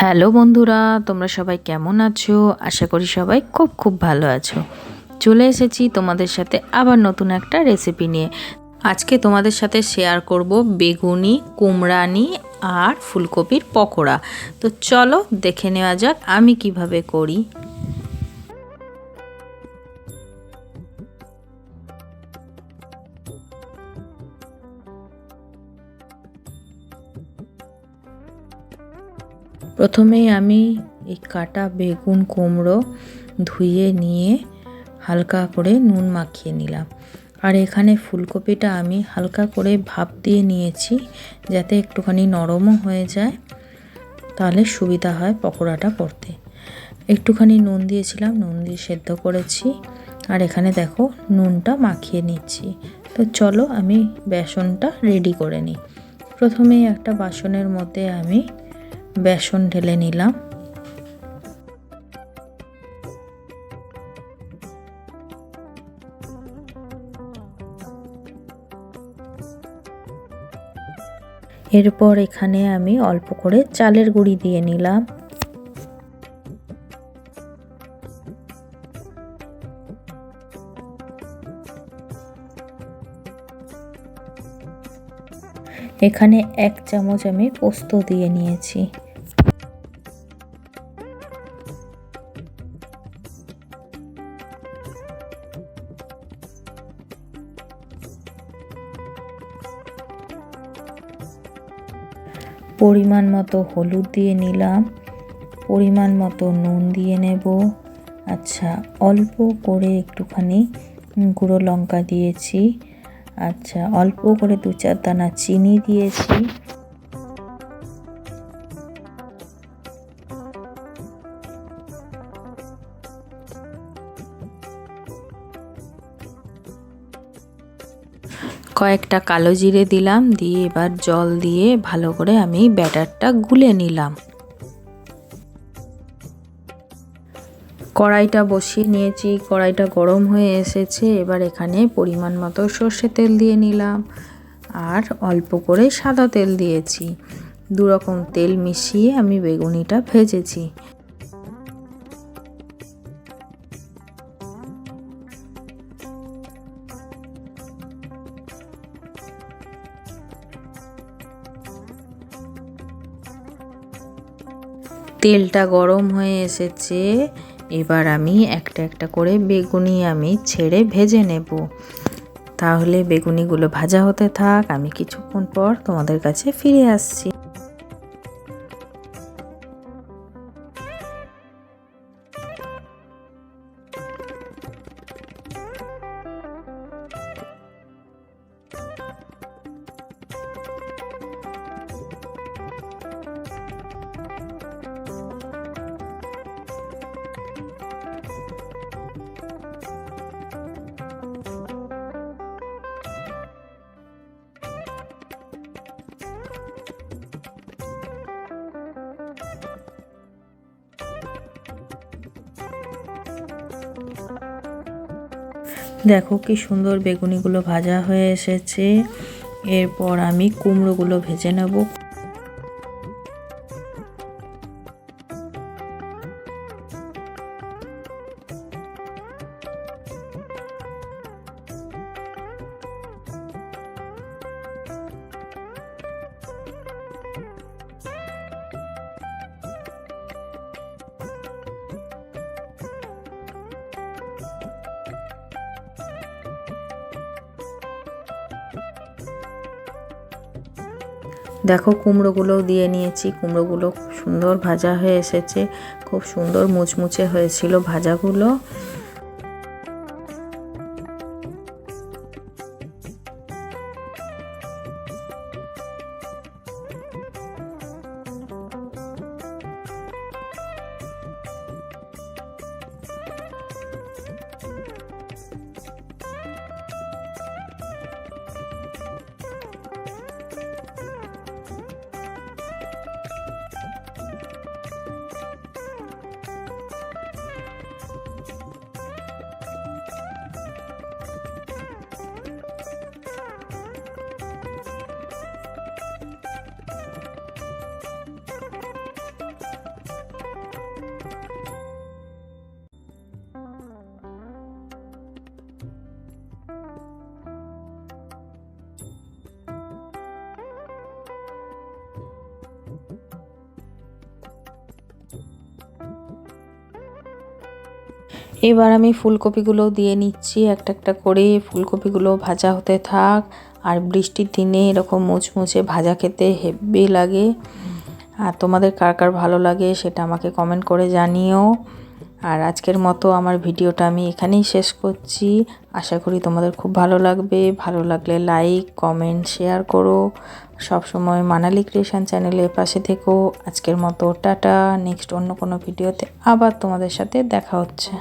Hello বন্ধুরা, তোমরা সবাই কেমন আছো? আশা করি সবাই খুব খুব ভালো আছো। চলে এসেছি তোমাদের সাথে আবার নতুন একটা রেসিপি নিয়ে। আজকে তোমাদের সাথে শেয়ার করব বেগুনি, কুমড়ানি আর ফুলকপির পকোড়া। তো চলো দেখে নেওয়া যাক আমি কীভাবে করি। প্রথমেই আমি এই কাটা বেগুন কুমড়ো ধুয়ে নিয়ে হালকা করে নুন মাখিয়ে নিলাম। আর এখানে ফুলকপিটা আমি হালকা করে ভাপ দিয়ে নিয়েছি যাতে একটুখানি নরমও হয়ে যায়, তাহলে সুবিধা হয় পকোড়াটা করতে একটুখানি নুন দিয়েছিলাম, নুন দিয়ে সেদ্ধ করেছি। আর এখানে দেখো নুনটা মাখিয়ে নিচ্ছি। তো চলো আমি বেসনটা রেডি করে নিই। প্রথমেই একটা বাসনের মধ্যে আমি বেসন ঢেলে নিলাম। এরপর এখানে আমি অল্প করে চালের গুঁড়ি দিয়ে নিলাম। এখানে এক চামচ আমি পোস্ত দিয়ে নিয়েছি। পরিমাণ মতো হলুদ দিয়ে নিলাম, পরিমাণ মতো নুন দিয়ে নেব। আচ্ছা অল্প করে একটুখানি গুঁড়ো লঙ্কা দিয়েছি। আচ্ছা অল্প করে দু চার দানা চিনি দিয়েছি। কয়েকটা কালো জিরে দিলাম, দিয়ে এবার জল দিয়ে ভালো করে আমি ব্যাটারটা গুলে নিলাম। কড়াইটা বসিয়ে নিয়েছি, কড়াইটা গরম হয়ে এসেছে, এবার এখানে পরিমাণ মতো সর্ষে তেল দিয়ে নিলাম, আর অল্প করে সাদা তেল দিয়েছি। দু রকম তেল মিশিয়ে আমি বেগুনিটা ভেজেছি। তেলটা গরম হয়ে এসেছে। এবার আমি একটা একটা করে বেগুনি আমি ছেড়ে ভেজে নেব। তাহলে বেগুনিগুলো ভাজা হতে থাক। আমি কিছুক্ষণ পর তোমাদের কাছে ফিরে আসছি। দেখো কি সুন্দর বেগুনিগুলো ভাজা হয়ে এসেছে। এরপর আমি কুমড়োগুলো ভেজে নেব। দেখো কুমড়োগুলোও দিয়ে নিয়েছি। কুমড়োগুলো খুব সুন্দর ভাজা হয়ে এসেছে। খুব সুন্দর মুচমুচে হয়েছিল ভাজাগুলো। এবার আমি ফুলকপিগুলো দিয়ে নিচ্ছি, একটা একটা করে। ফুলকপিগুলো ভাজা হতে থাক। আর বৃষ্টির দিনে এরকম মুচমুচে ভাজা খেতে হেব্বি লাগে। আর তোমাদের কার কার ভালো লাগে সেটা আমাকে কমেন্ট করে জানিও। আর আজকের মতো আমার ভিডিওটা আমি এখানেই শেষ করছি। আশা করি তোমাদের খুব ভালো লাগবে। ভালো লাগলে লাইক কমেন্ট শেয়ার করো। সব সময় মানালি ক্রিয়েশন চ্যানেলের পাশে থেকো। আজকের মতো টাটা। নেক্সট অন্য কোনো ভিডিওতে আবার তোমাদের সাথে দেখা হচ্ছে।